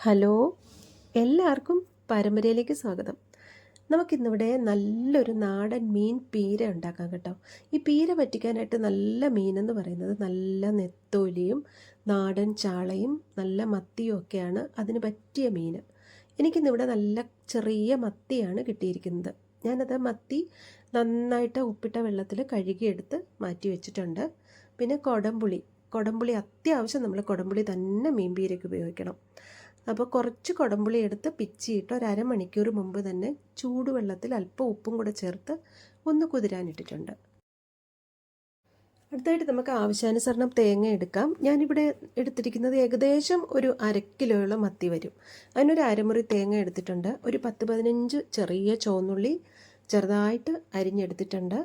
Hello. എല്ലാവർക്കും പരമ്പരയിലേക്ക് സ്വാഗതം. നമുക്കിന്നിവിടെ നല്ലൊരു നാടൻ മീൻ പീര ഉണ്ടാക്കാം കേട്ടോ. ഈ പീര പറ്റിക്കാനായിട്ട് നല്ല മീനെന്ന് പറയുന്നത് നല്ല നെത്തോലിയും നാടൻ ചാളയും നല്ല മത്തിയും ഒക്കെയാണ് അതിന് പറ്റിയ മീൻ. എനിക്കിന്നിവിടെ നല്ല ചെറിയ മത്തിയാണ് കിട്ടിയിരിക്കുന്നത്. ഞാനത് മത്തി നന്നായിട്ട് ഉപ്പിട്ട വെള്ളത്തിൽ കഴുകിയെടുത്ത് മാറ്റി വെച്ചിട്ടുണ്ട്. പിന്നെ കൊടംപുളി. കൊടംപുളി അത്യാവശ്യം നമ്മൾ കൊടംപുളി തന്നെ മീൻ പീരയ്ക്ക് ഉപയോഗിക്കണം. അപ്പോൾ കുറച്ച് കുടമ്പുളി എടുത്ത് പിച്ചിയിട്ട് ഒരു അരമണിക്കൂർ മുമ്പ് തന്നെ ചൂടുവെള്ളത്തിൽ അല്പം ഉപ്പും കൂടെ ചേർത്ത് ഒന്ന് കുതിരാനിട്ടിട്ടുണ്ട് അടുത്തായിട്ട് നമുക്ക് ആവശ്യാനുസരണം തേങ്ങ എടുക്കാം. ഞാനിവിടെ എടുത്തിരിക്കുന്നത് ഏകദേശം ഒരു അര കിലോയോളം മത്തി വരും. അതിനൊരു അരമുറി തേങ്ങ എടുത്തിട്ടുണ്ട്. ഒരു പത്ത് പതിനഞ്ച് ചെറിയ ചുവന്നുള്ളി ചെറുതായിട്ട് അരിഞ്ഞെടുത്തിട്ടുണ്ട്.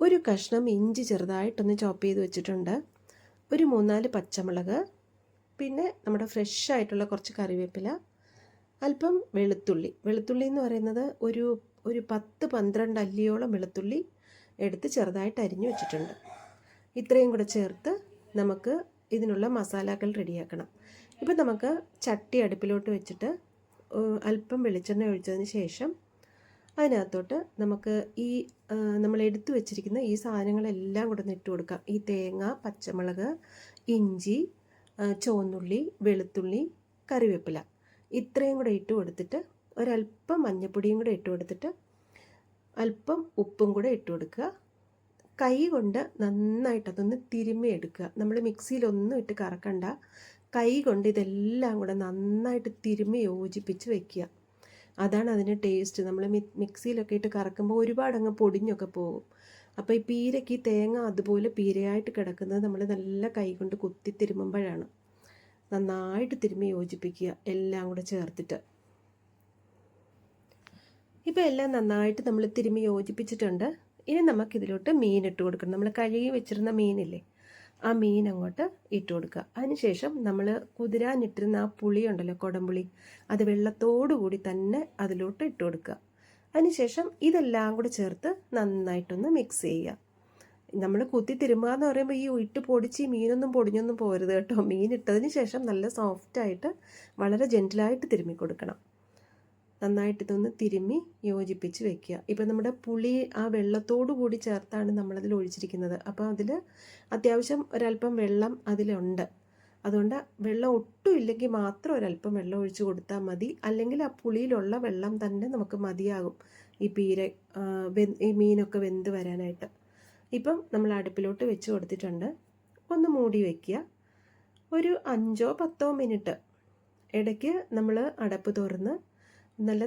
ഒരു കഷ്ണം ഇഞ്ചി ചെറുതായിട്ടൊന്ന് ചോപ്പ് ചെയ്ത് വെച്ചിട്ടുണ്ട്. ഒരു മൂന്നാൽ പച്ചമുളക് പിന്നെ നമ്മുടെ ഫ്രഷ് ആയിട്ടുള്ള കുറച്ച് കറിവേപ്പില അല്പം വെളുത്തുള്ളി. വെളുത്തുള്ളി എന്ന് പറയുന്നത് ഒരു ഒരു പത്ത് പന്ത്രണ്ട് അല്ലിയോളം വെളുത്തുള്ളി എടുത്ത് ചെറുതായിട്ട് അരിഞ്ഞു വെച്ചിട്ടുണ്ട്. ഇത്രയും കൂടെ ചേർത്ത് നമുക്ക് ഇതിനുള്ള മസാലകൾ റെഡിയാക്കണം. ഇപ്പം നമുക്ക് ചട്ടി അടുപ്പിലോട്ട് വെച്ചിട്ട് അല്പം വെളിച്ചെണ്ണ ഒഴിച്ചതിന് ശേഷം അതിനകത്തോട്ട് നമുക്ക് ഈ നമ്മൾ എടുത്തു വെച്ചിരിക്കുന്ന ഈ സാധനങ്ങളെല്ലാം കൂടെ ഇട്ട് കൊടുക്കാം. ഈ തേങ്ങ പച്ചമുളക് ഇഞ്ചി ചുവന്നുള്ളി വെളുത്തുള്ളി കറിവേപ്പില. ഇത്രയും കൂടെ ഇട്ട് കൊടുത്തിട്ട് ഒരല്പം മഞ്ഞൾപ്പൊടിയും കൂടെ ഇട്ട് കൊടുത്തിട്ട് അല്പം ഉപ്പും കൂടെ ഇട്ട് കൊടുക്കുക. കൈ കൊണ്ട് നന്നായിട്ട് അതൊന്ന് തിരുമ്മി എടുക്കുക. നമ്മൾ മിക്സിയിലൊന്നും ഇട്ട് കറക്കണ്ട. കൈ കൊണ്ട് ഇതെല്ലാം കൂടെ നന്നായിട്ട് തിരുമ്മി യോജിപ്പിച്ച് വെക്കുക. അതാണ് അതിന്റെ ടേസ്റ്റ്. നമ്മൾ മിക്സിയിലൊക്കെ ഇട്ട് കറക്കുമ്പോൾ ഒരുപാട് അങ്ങ് പൊടിഞ്ഞൊക്കെ പോകും. അപ്പോൾ ഈ പീരയ്ക്ക് ഈ തേങ്ങ അതുപോലെ പീരയായിട്ട് കിടക്കുന്നത് നമ്മൾ നല്ല കൈ കൊണ്ട് കുത്തി തിരുമുമ്പോഴാണ്. നന്നായിട്ട് തിരുമ്മി യോജിപ്പിക്കുക എല്ലാം കൂടെ ചേർത്തിട്ട്. ഇപ്പോൾ എല്ലാം നന്നായിട്ട് നമ്മൾ തിരുമ്മി യോജിപ്പിച്ചിട്ടുണ്ട്. ഇനി നമുക്കിതിലോട്ട് മീൻ ഇട്ട് കൊടുക്കണം. നമ്മൾ കഴുകി വെച്ചിരുന്ന മീനില്ലേ ആ മീൻ അങ്ങോട്ട് ഇട്ട് കൊടുക്കുക. അതിനുശേഷം നമ്മൾ കുതിരാനിട്ടിരുന്ന ആ പുളി ഉണ്ടല്ലോ കുടംപുളി അത് വെള്ളത്തോടു കൂടി തന്നെ അതിലോട്ട് ഇട്ട് കൊടുക്കുക. അതിനുശേഷം ഇതെല്ലാം കൂടി ചേർത്ത് നന്നായിട്ടൊന്ന് മിക്സ് ചെയ്യുക. നമ്മൾ കുത്തി തിരുമുക എന്ന് പറയുമ്പോൾ ഈ ഇട്ട് പൊടിച്ച് മീനൊന്നും പൊടിഞ്ഞൊന്നും പോരുത് കേട്ടോ. മീൻ ഇട്ടതിന് ശേഷം നല്ല സോഫ്റ്റായിട്ട് വളരെ ജെന്റിലായിട്ട് തിരുമ്മി കൊടുക്കണം. നന്നായിട്ട് ഇതൊന്ന് തിരുമ്മി യോജിപ്പിച്ച് വെക്കുക. ഇപ്പം നമ്മുടെ പുളി ആ വെള്ളത്തോടു കൂടി ചേർത്താണ് നമ്മളതിൽ ഒഴിച്ചിരിക്കുന്നത്. അപ്പോൾ അതിൽ അത്യാവശ്യം ഒരല്പം വെള്ളം അതിലുണ്ട്. അതുകൊണ്ട് വെള്ളം ഒട്ടും ഇല്ലെങ്കിൽ മാത്രം ഒരല്പം വെള്ളം ഒഴിച്ച് കൊടുത്താൽ മതി. അല്ലെങ്കിൽ ആ പുളിയിലുള്ള വെള്ളം തന്നെ നമുക്ക് മതിയാകും. ഈ പീര ഈ മീനൊക്കെ വെന്ത് വരാനായിട്ട്. ഇപ്പം നമ്മൾ അടുപ്പിലോട്ട് വെച്ച് കൊടുത്തിട്ടുണ്ട്. ഒന്ന് മൂടി വയ്ക്കുക ഒരു അഞ്ചോ പത്തോ മിനിറ്റ് ഇടയ്ക്ക് നമ്മൾ അടപ്പ് തുറന്ന് നല്ല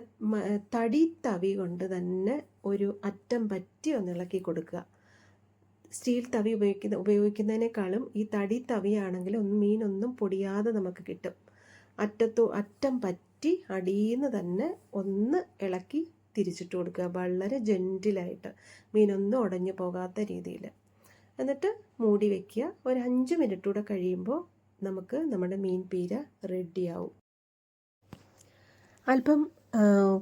തടി തവി കൊണ്ട് തന്നെ ഒരു അറ്റം പറ്റി ഒന്ന് ഇളക്കി കൊടുക്കുക. സ്റ്റീൽ തവി ഉപയോഗിക്കുന്ന ഉപയോഗിക്കുന്നതിനേക്കാളും ഈ തടി തവിയാണെങ്കിൽ ഒന്നും മീനൊന്നും പൊടിയാതെ നമുക്ക് കിട്ടും. അറ്റത്തു അറ്റം പറ്റി അടിയിന്ന് തന്നെ ഒന്ന് ഇളക്കി തിരിച്ചിട്ട് കൊടുക്കുക. വളരെ ജെന്റിലായിട്ട് മീനൊന്നും ഉടഞ്ഞു പോകാത്ത രീതിയിൽ. എന്നിട്ട് മൂടി വയ്ക്കുക ഒരു അഞ്ച് മിനിറ്റ് കൂടെ കഴിയുമ്പോൾ നമുക്ക് നമ്മുടെ മീൻ പീര റെഡിയാവും അല്പം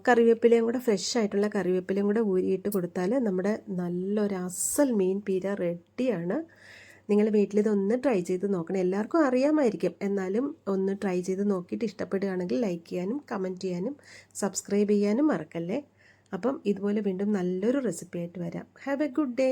കറിവേപ്പിലയും കൂടെ ഫ്രഷ് ആയിട്ടുള്ള കറിവേപ്പിലയും കൂടെ ഊരിയിട്ട് കൊടുത്താൽ നമ്മുടെ നല്ലൊരു അസൽ മീൻ പീര റെഡിയാണ്. നിങ്ങൾ വീട്ടിലിതൊന്ന് ട്രൈ ചെയ്ത് നോക്കണം. എല്ലാവർക്കും അറിയാമായിരിക്കും. എന്നാലും ഒന്ന് ട്രൈ ചെയ്ത് നോക്കിയിട്ട് ഇഷ്ടപ്പെടുകയാണെങ്കിൽ ലൈക്ക് ചെയ്യാനും കമന്റ് ചെയ്യാനും സബ്സ്ക്രൈബ് ചെയ്യാനും മറക്കല്ലേ? അപ്പം ഇതുപോലെ വീണ്ടും നല്ലൊരു റെസിപ്പി ആയിട്ട് വരാം. Have A good day